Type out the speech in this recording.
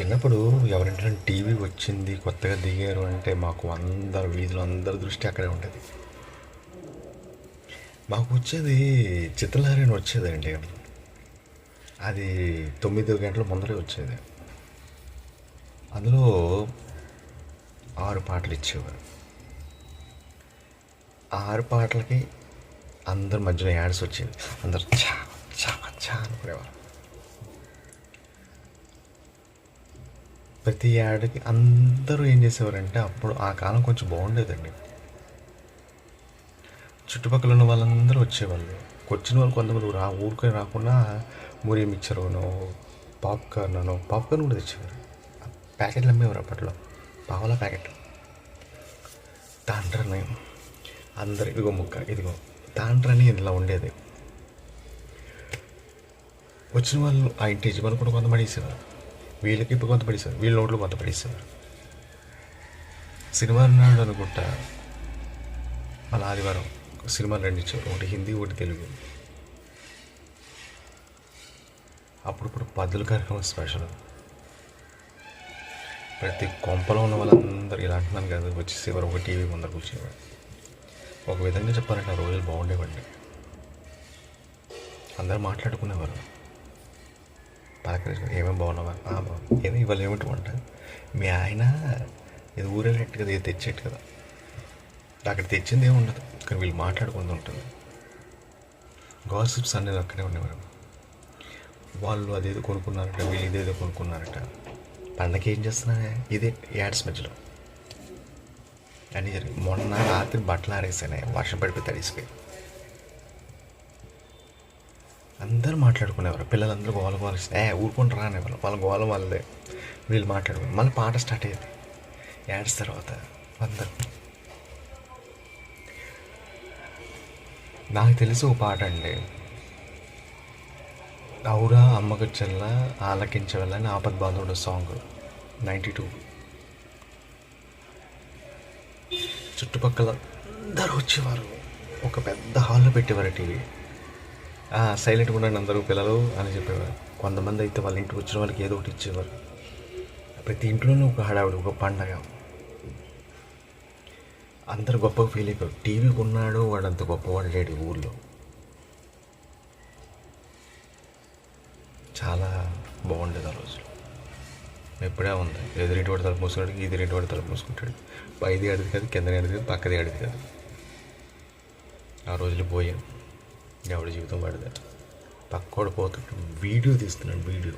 చిన్నప్పుడు ఎవరింటే టీవీ వచ్చింది కొత్తగా దిగారు అంటే మాకు అందరు వీధిలో అందరి దృష్టి అక్కడే ఉండేది. మాకు వచ్చేది చిత్రలహరి అని వచ్చేదండి అది తొమ్మిది గంటల ముందరే వచ్చేది. అందులో ఆరు పాటలు ఇచ్చేవారు. ఆరు పాటలకి అందరి మధ్యలో యాడ్స్ వచ్చేవి. అందరు చా చా చా అనుకునేవారు. ప్రతి ఏడకి అందరూ ఏం చేసేవారంటే అప్పుడు ఆ కాలం కొంచెం బాగుండేదండి. చుట్టుపక్కల ఉన్న వాళ్ళందరూ వచ్చేవాళ్ళు. వచ్చిన వాళ్ళు కొంతమంది రా ఊరికే రాకుండా మురి మిక్చరును పాప్కార్న్ అనో పాప్కార్న్ కూడా తెచ్చేవారు. ప్యాకెట్లు అమ్మేవారు అప్పట్లో. పావల ప్యాకెట్ తాండ్రని అందరు ఇదిగో ముక్క ఇదిగో. తాండ్రని ఇలా ఉండేది. వచ్చిన వాళ్ళు ఆ ఇంటి యజమాని కూడా కొంతమంది పడేసేవారు. వీళ్ళకి ఇప్పుడు కొంత పడేసేవారు వీళ్ళ నోట్లో కొంత పడేసేవారు సినిమా నాడు అనుకుంటా. మళ్ళీ ఆదివారం సినిమాలు రెండు ఇచ్చారు. ఒకటి హిందీ ఒకటి తెలుగు. అప్పుడప్పుడు పద్దుల కార్యక్రమం స్పెషల్. ప్రతి కొంపలో ఉన్న వాళ్ళందరూ ఇలా అంటున్నాను కదా వచ్చేసేవారు ఒక టీవీ ముందర కూర్చేవారు ఒక విధంగా చెప్పాలంటే ఆ రోజులు బాగుండేవండి. అందరూ మాట్లాడుకునేవారు. పలకరించుకుని ఏమేమి బాగున్నావా? "ఆ, బాగున్నా." ఏదో ఇవాళ ఏమిటి వంట? మీ ఆయన ఇది ఊరేనట్టు కదా ఇది తెచ్చేట్టు కదా. అక్కడ తెచ్చింది ఏమి ఉండదు. కానీ వీళ్ళు మాట్లాడుకుంటూ ఉంటుంది. గాసిప్స్ అనేది అక్కడే ఉండేవారు. వాళ్ళు అదేదో కొనుక్కున్నారట వీళ్ళు ఇదేదో కొనుక్కున్నారట. పండగ ఏం చేస్తున్నా ఇదే యాడ్స్ మధ్యలో. అని జరిగింది మొన్న రాత్రి బట్టలు ఆరేసానే వర్షం పడిపోయి తడిసిపోయి. అందరూ మాట్లాడుకునేవారు. పిల్లలందరూ గోల గోల ఏ ఊరుకొని రానేవాళ్ళు వాళ్ళ. గోల వాళ్ళదే వీళ్ళు మాట్లాడుకుని మళ్ళీ పాట స్టార్ట్ అయ్యేది. యాడ్స్ తర్వాత అందరూ నాకు తెలిసి ఒక పాట అండి. ఔరా అమ్మకు చెల్ల ఆలకించవల్లని ఆపద్ బాధుడు సాంగ్. Ninety two. చుట్టుపక్కల అందరూ వచ్చేవారు. ఒక పెద్ద హాల్లో పెట్టేవారు టీవీ. సైలెంట్గా ఉండండి అందరూ పిల్లలు అని చెప్పేవారు. కొంతమంది అయితే వాళ్ళ ఇంటికి వచ్చిన వాళ్ళకి ఏదో ఒకటి ఇచ్చేవారు. ప్రతి ఇంట్లోనూ ఒక హడావిడి ఒక పండగ. అందరు గొప్పగా ఫీల్ అయిపోయారు. టీవీ కొన్నాడు వాడు అంత గొప్పవాడు లేడు ఊళ్ళో చాలా బాగుండేది ఆ రోజు. ఎప్పుడే ఉంది. ఎదురింటి వాడు తలుపు మూసుకున్నాడు ఎదురింటి వాడు తలుపు మూసుకుంటాడు. పైది అడిది కాదు కింద అడిది కాదు పక్కది అడిది కాదు. ఆ రోజులు పోయాం ఎవడి జీవితం పడదు. పక్కోడు పోతుంటే వీడియో తీస్తున్నాడు వీడియో.